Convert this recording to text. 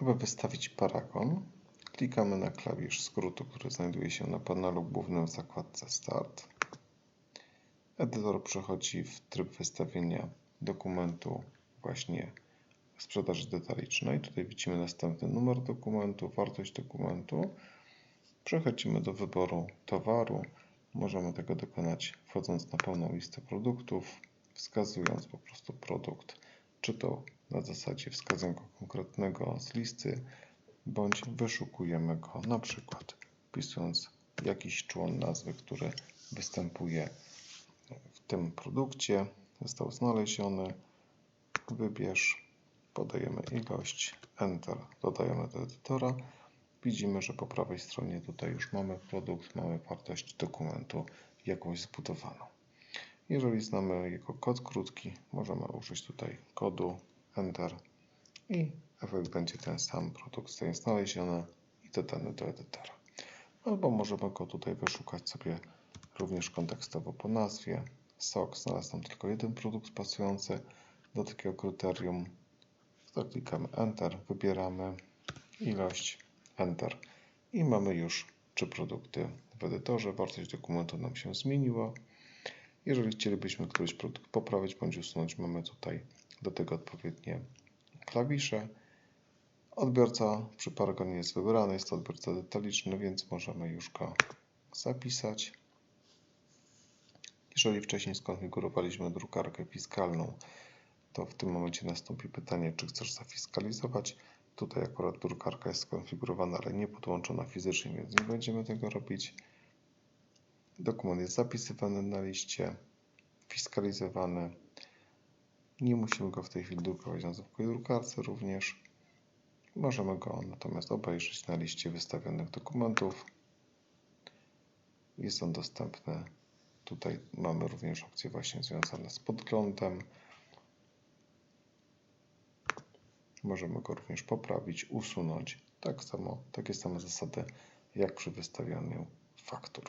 Aby wystawić paragon, klikamy na klawisz skrótu, który znajduje się na panelu głównym w zakładce Start. Edytor przechodzi w tryb wystawienia dokumentu właśnie sprzedaży detalicznej. Tutaj widzimy następny numer dokumentu, wartość dokumentu. Przechodzimy do wyboru towaru. Możemy tego dokonać wchodząc na pełną listę produktów, wskazując po prostu produkt, czy to na zasadzie wskazanka konkretnego z listy, bądź wyszukujemy go na przykład wpisując jakiś człon nazwy, który występuje w tym produkcie. Został znaleziony. Wybierz, podajemy ilość, Enter, dodajemy do edytora. Widzimy, że po prawej stronie tutaj już mamy produkt, mamy wartość dokumentu jakąś zbudowaną. Jeżeli znamy jego kod krótki, możemy użyć tutaj kodu Enter i efekt będzie ten sam. Produkt zostaje znaleziony i dodany do edytora. Albo możemy go tutaj wyszukać sobie również kontekstowo po nazwie. SOK znalazł tylko jeden produkt pasujący do takiego kryterium. To klikamy Enter, wybieramy ilość, Enter i mamy już trzy produkty w edytorze. Wartość dokumentu nam się zmieniła. Jeżeli chcielibyśmy któryś produkt poprawić bądź usunąć, mamy tutaj do tego odpowiednie klawisze. Odbiorca przy paragonie jest wybrany, jest to odbiorca detaliczny, więc możemy już go zapisać. Jeżeli wcześniej skonfigurowaliśmy drukarkę fiskalną, to w tym momencie nastąpi pytanie, czy chcesz zafiskalizować. Tutaj akurat drukarka jest skonfigurowana, ale nie podłączona fizycznie, więc nie będziemy tego robić. Dokument jest zapisywany na liście, fiskalizowany. Nie musimy go w tej chwili drukować na zwykłej drukarce również. Możemy go natomiast obejrzeć na liście wystawionych dokumentów. Jest on dostępny. Tutaj mamy również opcje właśnie związane z podglądem. Możemy go również poprawić, usunąć. Tak samo, takie same zasady jak przy wystawianiu faktur.